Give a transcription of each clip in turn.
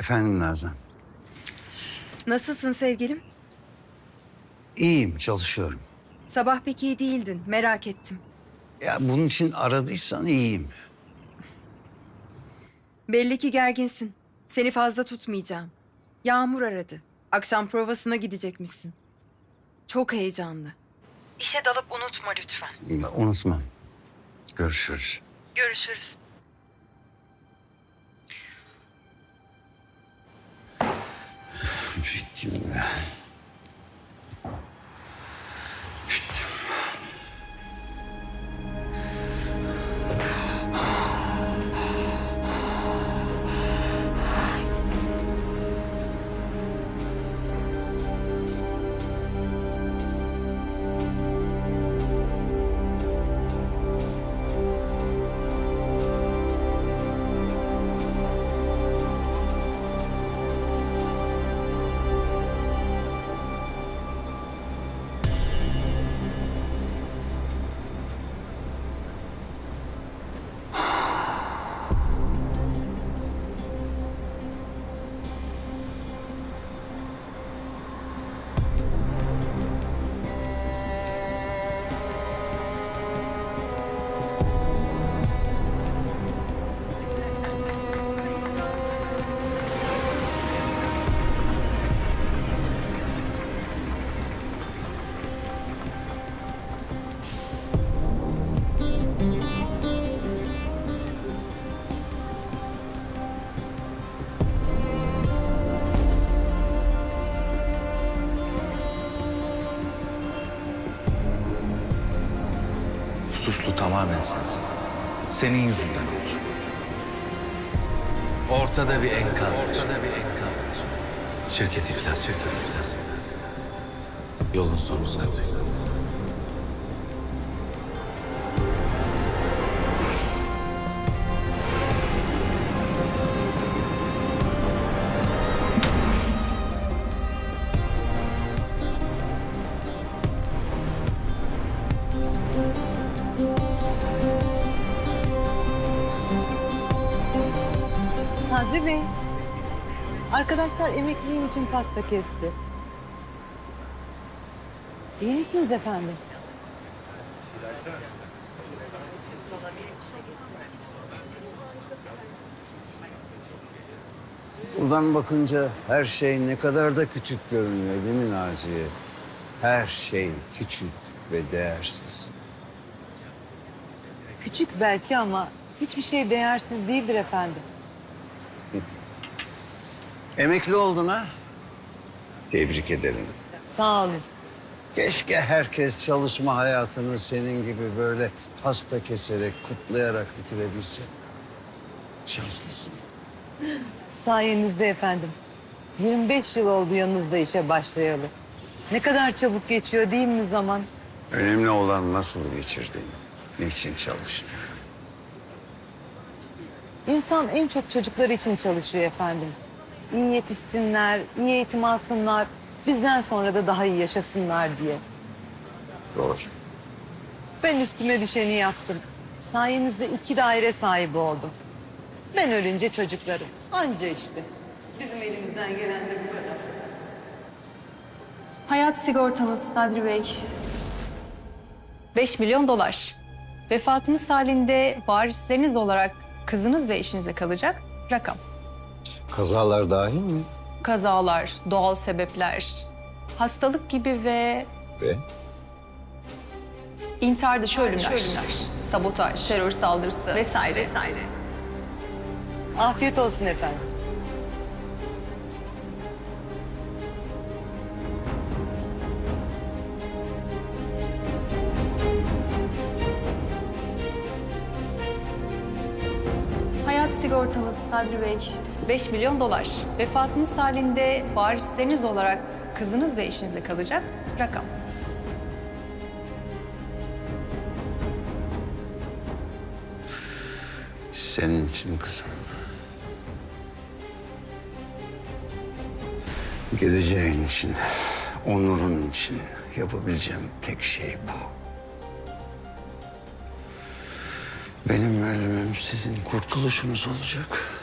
Efendim Nazan. Nasılsın sevgilim? İyiyim, çalışıyorum. Sabah pek iyi değildin. Merak ettim. Ya bunun için aradıysan iyiyim. Belli ki gerginsin. Seni fazla tutmayacağım. Yağmur aradı. Akşam provasına gidecekmişsin. Çok heyecanlı. İşe dalıp unutma lütfen. Unutmam. Görüşürüz. Görüşürüz. Bittim Suçlu tamamen sensin. Senin yüzünden oldu. Ortada bir enkaz var. Ortada bir enkaz var. Şirket iflas etti. iflas etti. Yolun sonu Sadri. Arkadaşlar emekliliğim için pasta kesti. İyi misiniz efendim? Buradan bakınca her şey ne kadar da küçük görünüyor değil mi Naciye? Her şey küçük ve değersiz. Küçük belki ama hiçbir şey değersiz değildir efendim. Emekli oldun ha? Tebrik ederim. Sağ olun. Keşke herkes çalışma hayatını senin gibi böyle pasta keserek, kutlayarak bitirebilse. Şanslısın. Sayenizde efendim. 25 yıl oldu yanınızda işe başlayalı. Ne kadar çabuk geçiyor değil mi zaman? Önemli olan nasıl geçirdin, niçin çalıştın. İnsan en çok çocuklar için çalışıyor efendim. İyi yetişsinler, iyi eğitim alsınlar, bizden sonra da daha iyi yaşasınlar diye. Doğru. Ben üstüme düşeni yaptım. Sayenizde iki daire sahibi oldum. Ben ölünce çocuklarım. Anca işte. Bizim elimizden gelen de bu kadar. Hayat sigortanız Sadri Bey. 5 milyon dolar. Vefatınız halinde varisleriniz olarak kızınız ve eşinize kalacak rakam. Kazalar dahil mi? Kazalar, doğal sebepler, hastalık gibi ve Ve? intihar dışı ölümler, sabotaj, terör saldırısı vesaire. vesaire. Afiyet olsun efendim. Hayat sigortanız Sadri Bey. 5 milyon dolar. Vefatınız halinde varisleriniz olarak kızınız ve eşinize kalacak rakam. Senin için kızım. Geleceğin için, onurun için yapabileceğim tek şey bu. Benim ölümüm sizin kurtuluşunuz olacak.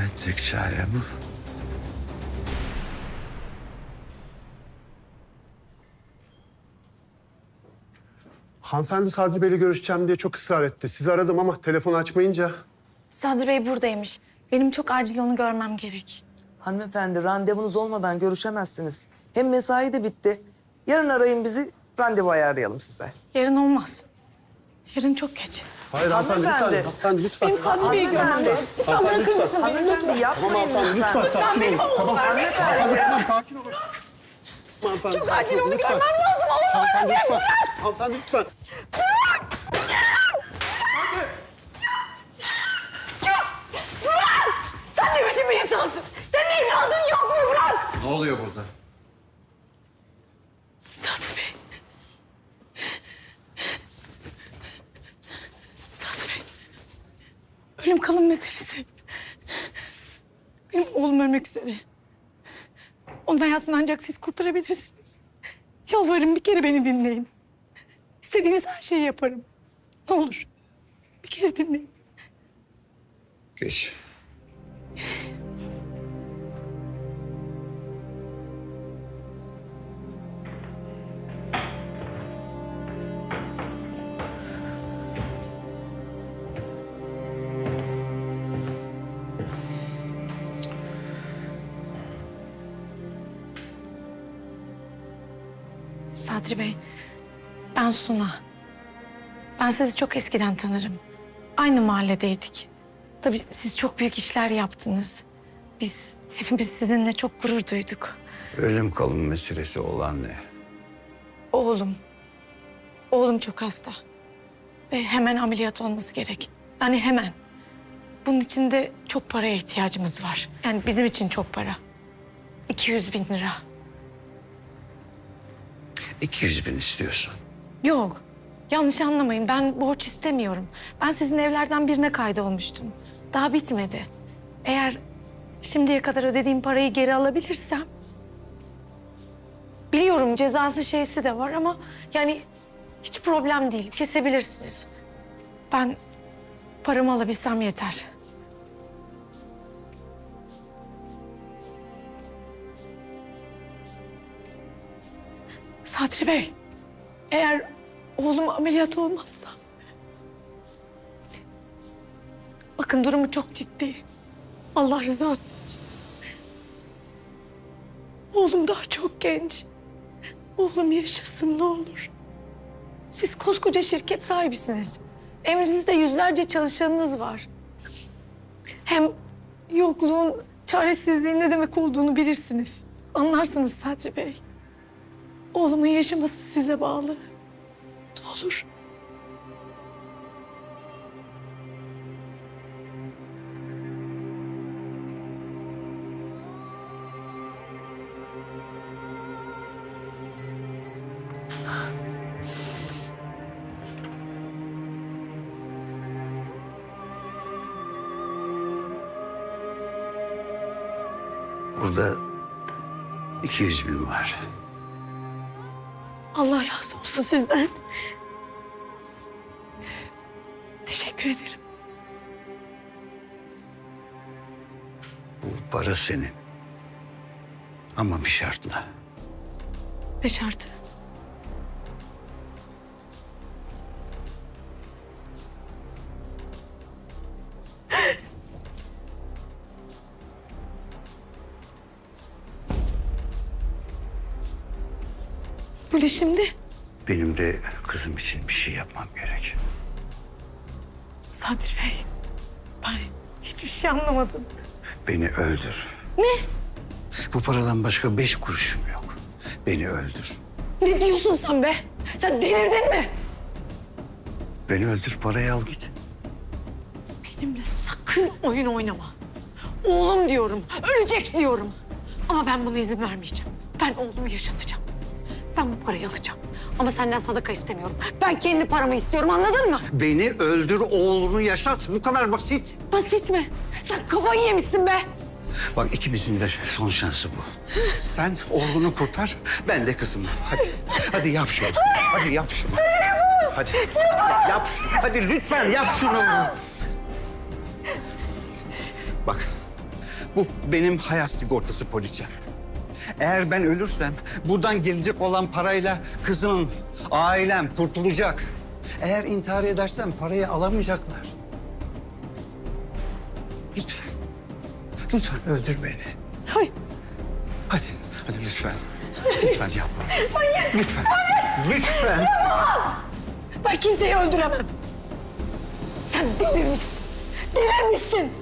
Evet, tek çare bu. Hanımefendi Sadri Bey'le görüşeceğim diye çok ısrar etti. Sizi aradım ama telefonu açmayınca... Sadri Bey buradaymış. Benim çok acil onu görmem gerek. Hanımefendi randevunuz olmadan görüşemezsiniz. Hem mesai de bitti. Yarın arayın bizi, randevu ayarlayalım size. Yarın olmaz. Yarın çok geç. Hayır hanımefendi, Hanımefendi. lütfen. Hanımefendi lütfen. Benim Sadri Bey'i Hanımefendi. lazım. Lütfen bırakır mısın beni? Hanımefendi yapmayın Hanımefendi lütfen sakin olun. Tamam. Hanımefendi. Lütfen sakin olun. Hanımefendi Çok sakin acil olun, onu lütfen. görmem lazım. Allah'ım Hanımefendi lütfen. Hanımefendi lütfen. Sen ne biçim bir insansın? Senin evladın yok mu? Bırak! Ne oluyor burada? Sadri Bey. Sadri Bey. Ölüm kalım meselesi. Benim oğlum ölmek üzere. Onun hayatını ancak siz kurtarabilirsiniz. Yalvarırım bir kere beni dinleyin. İstediğiniz her şeyi yaparım. Ne olur. Bir kere dinleyin. Geç. Sadri Bey, ben Suna. Ben sizi çok eskiden tanırım. Aynı mahalledeydik. Tabii siz çok büyük işler yaptınız. Biz hepimiz sizinle çok gurur duyduk. Ölüm kalım meselesi olan ne? Oğlum, oğlum çok hasta. Ve hemen ameliyat olması gerek. Yani hemen. Bunun için de çok paraya ihtiyacımız var. Yani bizim için çok para. 200 bin lira. 200 bin istiyorsun. Yok. Yanlış anlamayın. Ben borç istemiyorum. Ben sizin evlerden birine kaydolmuştum. Daha bitmedi. Eğer şimdiye kadar ödediğim parayı geri alabilirsem... Biliyorum cezası şeysi de var ama yani hiç problem değil. Kesebilirsiniz. Ben paramı alabilsem yeter. Sadri Bey, eğer oğlum ameliyat olmazsa... Bakın durumu çok ciddi. Allah rızası için. Oğlum daha çok genç. Oğlum yaşasın ne olur. Siz koskoca şirket sahibisiniz. Emrinizde yüzlerce çalışanınız var. Hem yokluğun, çaresizliğin ne demek olduğunu bilirsiniz. Anlarsınız Sadri Bey. Oğlumun yaşaması size bağlı. Ne olur. Burada 200 bin var. Allah razı olsun sizden. Teşekkür ederim. Bu para senin. Ama bir şartla. Ne şartı? Ne şimdi? Benim de kızım için bir şey yapmam gerek. Sadri Bey, ben hiçbir şey anlamadım. Beni öldür. Ne? Bu paradan başka beş kuruşum yok. Beni öldür. Ne diyorsun sen be? Sen delirdin mi? Beni öldür, parayı al git. Benimle sakın oyun oynama. Oğlum diyorum, ölecek diyorum. Ama ben buna izin vermeyeceğim. Ben oğlumu yaşatacağım. Ben bu parayı alacağım. Ama senden sadaka istemiyorum. Ben kendi paramı istiyorum anladın mı? Beni öldür, oğlunu yaşat. Bu kadar basit. Basit mi? Sen kafayı yemişsin be. Bak ikimizin de son şansı bu. Sen oğlunu kurtar, ben de kızımı. Hadi, hadi yap şunu. Hadi yap şunu. Hadi, yap. Hadi lütfen yap şunu. Bak, Bu benim hayat sigortası poliçem. Eğer ben ölürsem buradan gelecek olan parayla kızım, ailem kurtulacak. Eğer intihar edersem parayı alamayacaklar. Lütfen. Lütfen öldür beni. Hayır. Hadi, hadi lütfen. Lütfen yapma. Lütfen. Lütfen. Ben kimseyi öldüremem. Sen delirmişsin. Delirmişsin.